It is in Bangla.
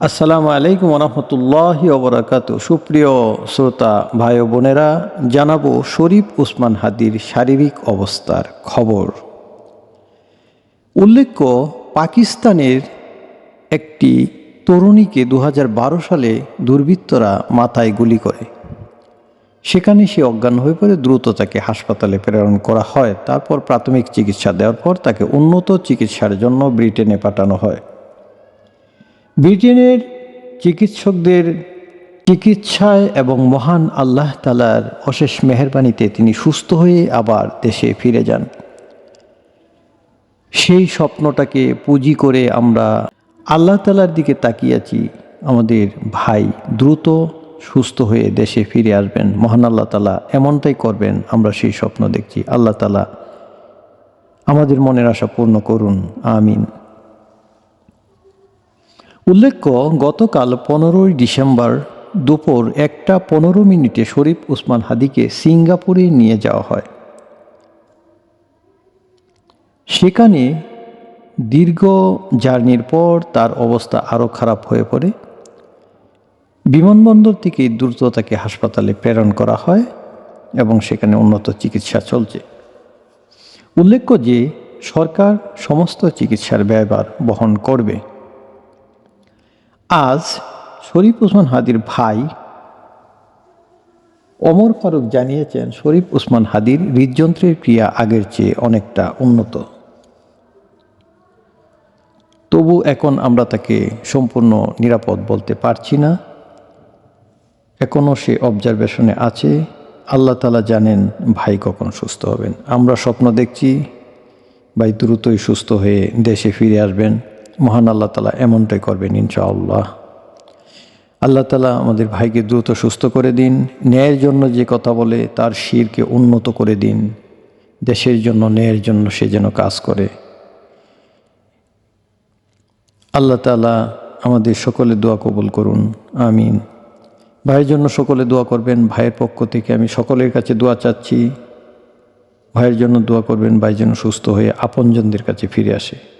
আসসালামু আলাইকুম রহমতুল্লাহ ওবরাকাত। সুপ্রিয় শ্রোতা ভাই বোনেরা, জানাব শরীফ উসমান হাদির শারীরিক অবস্থার খবর। উল্লেখ্য, পাকিস্তানের একটি তরুণীকে দু হাজার বারো সালে দুর্বৃত্তরা মাথায় গুলি করে। সেখানে সে অজ্ঞান হয়ে পড়ে, দ্রুত তাকে হাসপাতালে প্রেরণ করা হয়। তারপর প্রাথমিক চিকিৎসা দেওয়ার পর তাকে উন্নত চিকিৎসার জন্য ব্রিটেনে পাঠানো হয়। ব্রিটেনের চিকিৎসকদের চিকিৎসায় এবং মহান আল্লাহ তালার অশেষ মেহরবানিতে তিনি সুস্থ হয়ে আবার দেশে ফিরে যান। সেই স্বপ্নটাকে পুঁজি করে আমরা আল্লাহ তালার দিকে তাকিয়েছি আমাদের ভাই দ্রুত সুস্থ হয়ে দেশে ফিরে আসবেন। মহান আল্লাহ তালা এমনটাই করবেন, আমরা সেই স্বপ্ন দেখছি। আল্লাহ তালা আমাদের মনের আশা পূর্ণ করুন। আমিন। উল্লেখ্য, গতকাল পনেরোই ডিসেম্বর দুপুর একটা পনেরো মিনিটে শরীফ উসমান হাদিকে সিঙ্গাপুরে নিয়ে যাওয়া হয়। সেখানে দীর্ঘ জার্নির পর তার অবস্থা আরও খারাপ হয়ে পড়ে। বিমানবন্দর থেকে দ্রুত তাকে হাসপাতালে প্রেরণ করা হয় এবং সেখানে উন্নত চিকিৎসা চলছে। উল্লেখ্য যে, সরকার সমস্ত চিকিৎসার ব্যয়ভার বহন করবে। আজ শরীফ ওসমান হাদির ভাই অমর ফারুক জানিয়েছেন, শরীফ ওসমান হাদির হৃদযন্ত্রের ক্রিয়া আগের চেয়ে অনেকটা উন্নত। তবু এখন আমরা তাকে সম্পূর্ণ নিরাপদ বলতে পারছি না। এখনও সে অবজারভেশনে আছে। আল্লাহ তালা জানেন ভাই কখন সুস্থ হবেন। আমরা স্বপ্ন দেখছি, ভাই দ্রুতই সুস্থ হয়ে দেশে ফিরে আসবেন। মহান আল্লাহ তালা এমনটাই করবেন ইনশাআল্লাহ। আল্লাহ তালা আমাদের ভাইকে দ্রুত সুস্থ করে দিন, ন্যায়ের জন্য যে কথা বলে তার শিরকে উন্নত করে দিন, দেশের জন্য, ন্যায়ের জন্য সে যেন কাজ করে। আল্লাহ তালা আমাদের সকলে দোয়া কবুল করুন, আমিন। ভাইয়ের জন্য সকলে দোয়া করবেন, ভাইয়ের পক্ষ থেকে আমি সকলের কাছে দোয়া চাচ্ছি। ভাইয়ের জন্য দোয়া করবেন, ভাই যেন সুস্থ হয়ে আপনজনদের কাছে ফিরে আসে।